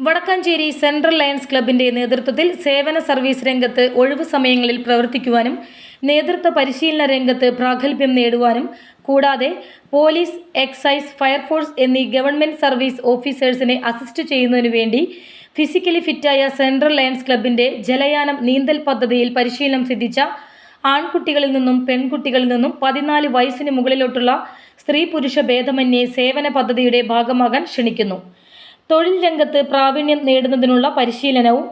Vadakkanchery central lions ക്ലബിന്റെ നേതൃത്വത്തിൽ സേവന സർവീസ് രംഗത്ത് ഒഴിവു സമയങ്ങളിൽ പ്രവർത്തിക്കുവാനും നേതൃത്വ പരിശീലന രംഗത്ത് പ്രാഗൽഭ്യം നേടുവാനും കൂടാതെ പോലീസ് എക്സൈസ് ഫയർഫോഴ്സ് എന്നീ ഗവൺമെന്റ് സർവീസ് ഓഫീസേഴ്സിനെ അസിസ്റ്റ് ചെയ്യുന്നതിനു വേണ്ടി ഫിസിക്കലി ഫിറ്റായ സെൻട്രൽ ലയൺസ് ക്ലബിന്റെ ജലയാനം നീന്തൽ പദ്ധതിയിൽ പരിശീലനം സിദ്ധിച്ച ആൺകുട്ടികളിൽ നിന്നും പെൺകുട്ടികളിൽ നിന്നും പതിനാല് വയസ്സിന് മുകളിലോട്ടുള്ള സ്ത്രീ പുരുഷ ഭേദമന്യേ സേവന പദ്ധതിയുടെ ഭാഗമാകാൻ ക്ഷണിക്കുന്നു. തൊഴിൽ രംഗത്ത് പ്രാവീണ്യം നേടുന്നതിനുള്ള പരിശീലനവും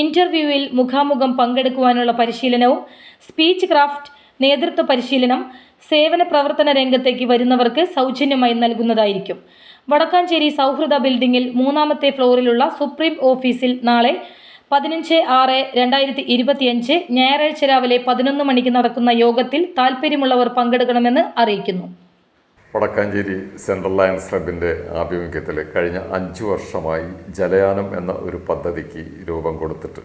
ഇന്റർവ്യൂവിൽ മുഖാമുഖം പങ്കെടുക്കുവാനുള്ള പരിശീലനവും സ്പീച്ച് ക്രാഫ്റ്റ് നേതൃത്വ പരിശീലനം സേവന പ്രവർത്തന രംഗത്തേക്ക് വരുന്നവർക്ക് സൗജന്യമായി നൽകുന്നതായിരിക്കും. വടക്കാഞ്ചേരി സൗഹൃദ ബിൽഡിംഗിൽ മൂന്നാമത്തെ ഫ്ലോറിലുള്ള സുപ്രീം ഓഫീസിൽ നാളെ പതിനഞ്ച് ആറ് രണ്ടായിരത്തി ഇരുപത്തിയഞ്ച് ഞായറാഴ്ച രാവിലെ പതിനൊന്ന് മണിക്ക് നടക്കുന്ന യോഗത്തിൽ താൽപ്പര്യമുള്ളവർ പങ്കെടുക്കണമെന്ന് അറിയിക്കുന്നു. വടക്കാഞ്ചേരി സെൻട്രൽ ലയൺസ് ക്ലബിന്റെ ആഭിമുഖ്യത്തിൽ കഴിഞ്ഞ അഞ്ച് വർഷമായി ജലയാനം എന്ന ഒരു പദ്ധതിക്ക് രൂപം കൊടുത്തിട്ട്.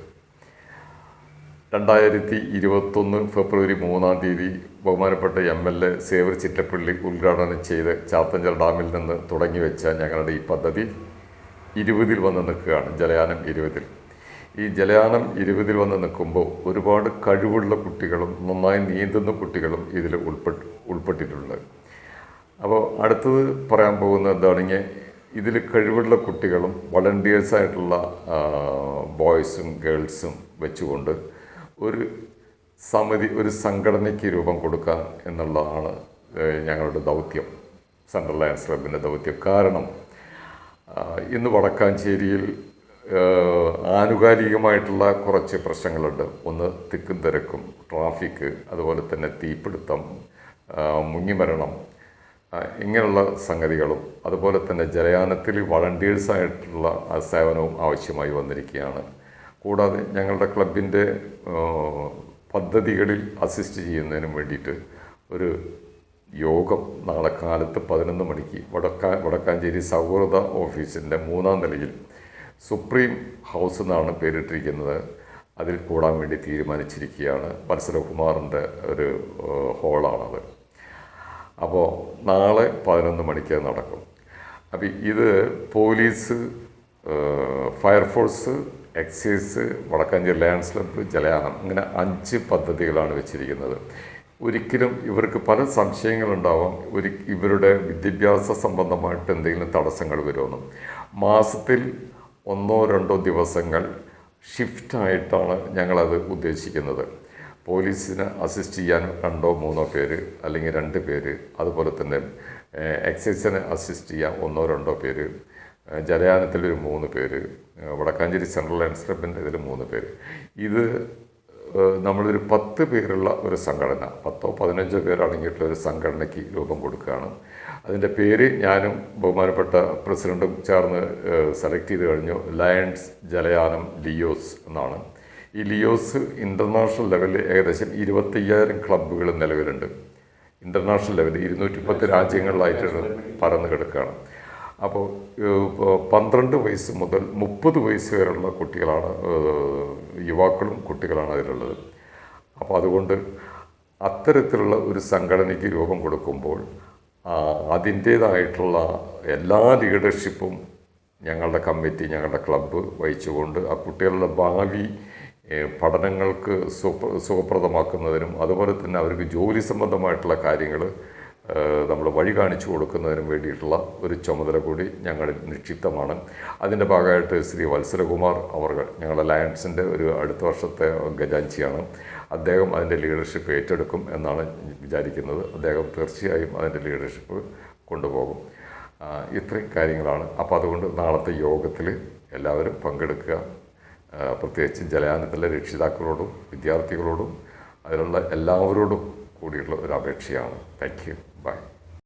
രണ്ടായിരത്തി ഇരുപത്തൊന്ന് ഫെബ്രുവരി മൂന്നാം തീയതി ബഹുമാനപ്പെട്ട M L A Xavier Chittilappilly ഉദ്ഘാടനം ചെയ്ത് ചാത്തഞ്ചൽ ഡാമിൽ നിന്ന് തുടങ്ങി വെച്ച ഞങ്ങളുടെ ഈ പദ്ധതി ഇരുപതിൽ വന്ന് നിൽക്കുകയാണ് ജലയാനം ഇരുപതിൽ. ഈ ജലയാനം ഇരുപതിൽ വന്ന് നിൽക്കുമ്പോൾ ഒരുപാട് കഴിവുള്ള കുട്ടികളും നന്നായി നീന്തുന്ന കുട്ടികളും ഇതിൽ ഉൾപ്പെട്ട് ഉൾപ്പെട്ടിട്ടുണ്ട്. അപ്പോൾ അടുത്തത് പറയാൻ പോകുന്നത് എന്താണെങ്കിൽ ഇതിൽ കഴിവുള്ള കുട്ടികളും വളണ്ടിയേഴ്സായിട്ടുള്ള ബോയ്സും ഗേൾസും വെച്ചുകൊണ്ട് ഒരു സമിതി ഒരു സംഘടനയ്ക്ക് രൂപം കൊടുക്കുക എന്നുള്ളതാണ് ഞങ്ങളുടെ ദൗത്യം. സെൻട്രൽ ലയൻസ് ക്ലബിന്റെ ദൗത്യം. കാരണം ഇന്ന് വടക്കാഞ്ചേരിയിൽ ആനുകാലികമായിട്ടുള്ള കുറച്ച് പ്രശ്നങ്ങളുണ്ട്. ഒന്ന് തിക്കും തിരക്കും ട്രാഫിക്ക് അതുപോലെ തന്നെ തീപിടുത്തം മുങ്ങിമരണം ഇങ്ങനെയുള്ള സംഗതികളും അതുപോലെ തന്നെ ജലയാനത്തിൽ വളണ്ടിയേഴ്സായിട്ടുള്ള സേവനവും ആവശ്യമായി വന്നിരിക്കുകയാണ്. കൂടാതെ ഞങ്ങളുടെ ക്ലബിന്റെ പദ്ധതികളിൽ അസിസ്റ്റ് ചെയ്യുന്നതിനും വേണ്ടിയിട്ട് ഒരു യോഗം നാളെ കാലത്ത് പതിനൊന്ന് മണിക്ക് വടക്കാ വടക്കാഞ്ചേരി സൗഹൃദ ഓഫീസിന്റെ മൂന്നാം നിലയിൽ സുപ്രീം ഹൗസ് എന്നാണ് പേരിട്ടിരിക്കുന്നത്. അതിൽ കൂടാൻ വേണ്ടി തീരുമാനിച്ചിരിക്കുകയാണ്. വത്സരകുമാറിന്റെ ഒരു ഹോളാണത്. അപ്പോൾ നാളെ പതിനൊന്ന് മണിക്ക് നടക്കും. അപ്പോൾ ഇത് police fire force excise Wadakkanchery Lions Club ജലയാനം ഇങ്ങനെ അഞ്ച് പദ്ധതികളാണ് വെച്ചിരിക്കുന്നത്. ഒരിക്കലും ഇവർക്ക് പല സംശയങ്ങളുണ്ടാവാം. ഒരു ഇവരുടെ വിദ്യാഭ്യാസ സംബന്ധമായിട്ട് എന്തെങ്കിലും തടസ്സങ്ങൾ വരുമെന്നും. മാസത്തിൽ ഒന്നോ രണ്ടോ ദിവസങ്ങൾ ഷിഫ്റ്റായിട്ടാണ് ഞങ്ങളത് ഉദ്ദേശിക്കുന്നത്. പോലീസിന് അസിസ്റ്റ് ചെയ്യാൻ രണ്ടോ മൂന്നോ പേര് അല്ലെങ്കിൽ രണ്ട് പേര് അതുപോലെ തന്നെ എക്സൈസിന് അസിസ്റ്റ് ചെയ്യാൻ ഒന്നോ രണ്ടോ പേര് ജലയാനത്തിൽ ഒരു മൂന്ന് പേര് വടക്കാഞ്ചേരി സെൻട്രൽ ക്ലബിന്റെ ഇതിൽ മൂന്ന് പേര്. ഇത് നമ്മളൊരു പത്ത് പേരുള്ള ഒരു സംഘടന പത്തോ പതിനഞ്ചോ പേരടങ്ങിയിട്ടുള്ള ഒരു സംഘടനയ്ക്ക് രൂപം കൊടുക്കുകയാണ്. അതിന്റെ പേര് ഞാനും ബഹുമാനപ്പെട്ട പ്രസിഡന്റും ചേർന്ന് സെലക്ട് ചെയ്ത് കഴിഞ്ഞു ലയൺസ് ജലയാനം ലിയോസ് എന്നാണ്. ഈ ലിയോസ് ഇന്റർനാഷണൽ ലെവലിൽ ഏകദേശം ഇരുപത്തയ്യായിരം ക്ലബ്ബുകൾ നിലവിലുണ്ട്. ഇന്റർനാഷണൽ ലെവലിൽ ഇരുന്നൂറ്റി പത്ത് രാജ്യങ്ങളിലായിട്ട് പറന്ന് കിടക്കുകയാണ്. അപ്പോൾ പന്ത്രണ്ട് വയസ്സ് മുതൽ മുപ്പത് വയസ്സ് വരെയുള്ള കുട്ടികളാണ് യുവാക്കളും കുട്ടികളാണ് അതിലുള്ളത്. അപ്പോൾ അതുകൊണ്ട് അത്തരത്തിലുള്ള ഒരു സംഘടനയ്ക്ക് രൂപം കൊടുക്കുമ്പോൾ അതിന്റേതായിട്ടുള്ള എല്ലാ ലീഡർഷിപ്പും ഞങ്ങളുടെ കമ്മിറ്റി ഞങ്ങളുടെ ക്ലബ്ബ് വഹിച്ചുകൊണ്ട് ആ കുട്ടികളുടെ ഭാവി പഠനങ്ങൾക്ക് സുഖ സുഖപ്രദമാക്കുന്നതിനും അതുപോലെ തന്നെ അവർക്ക് ജോലി സംബന്ധമായിട്ടുള്ള കാര്യങ്ങൾ നമ്മൾ വഴി കാണിച്ചു കൊടുക്കുന്നതിനും വേണ്ടിയിട്ടുള്ള ഒരു ചുമതല കൂടി ഞങ്ങളിൽ നിക്ഷിപ്തമാണ്. അതിന്റെ ഭാഗമായിട്ട് ശ്രീ വത്സരകുമാർ അവർ ഞങ്ങളുടെ ലയൺസിന്റെ ഒരു അടുത്ത വർഷത്തെ ഖജാൻച്ചിയാണ് അദ്ദേഹം അതിന്റെ ലീഡർഷിപ്പ് ഏറ്റെടുക്കും എന്നാണ് വിചാരിക്കുന്നത്. അദ്ദേഹം തീർച്ചയായും അതിന്റെ ലീഡർഷിപ്പ് കൊണ്ടുപോകും. ഇത്രയും കാര്യങ്ങളാണ്. അപ്പോൾ അതുകൊണ്ട് നാളത്തെ യോഗത്തിൽ എല്ലാവരും പങ്കെടുക്കുക. പ്രത്യേകിച്ച് ജലയാനത്തിലെ രക്ഷിതാക്കളോടും വിദ്യാർത്ഥികളോടും അതിലുള്ള എല്ലാവരോടും കൂടിയുള്ള ഒരു അപേക്ഷയാണ്. Thank you by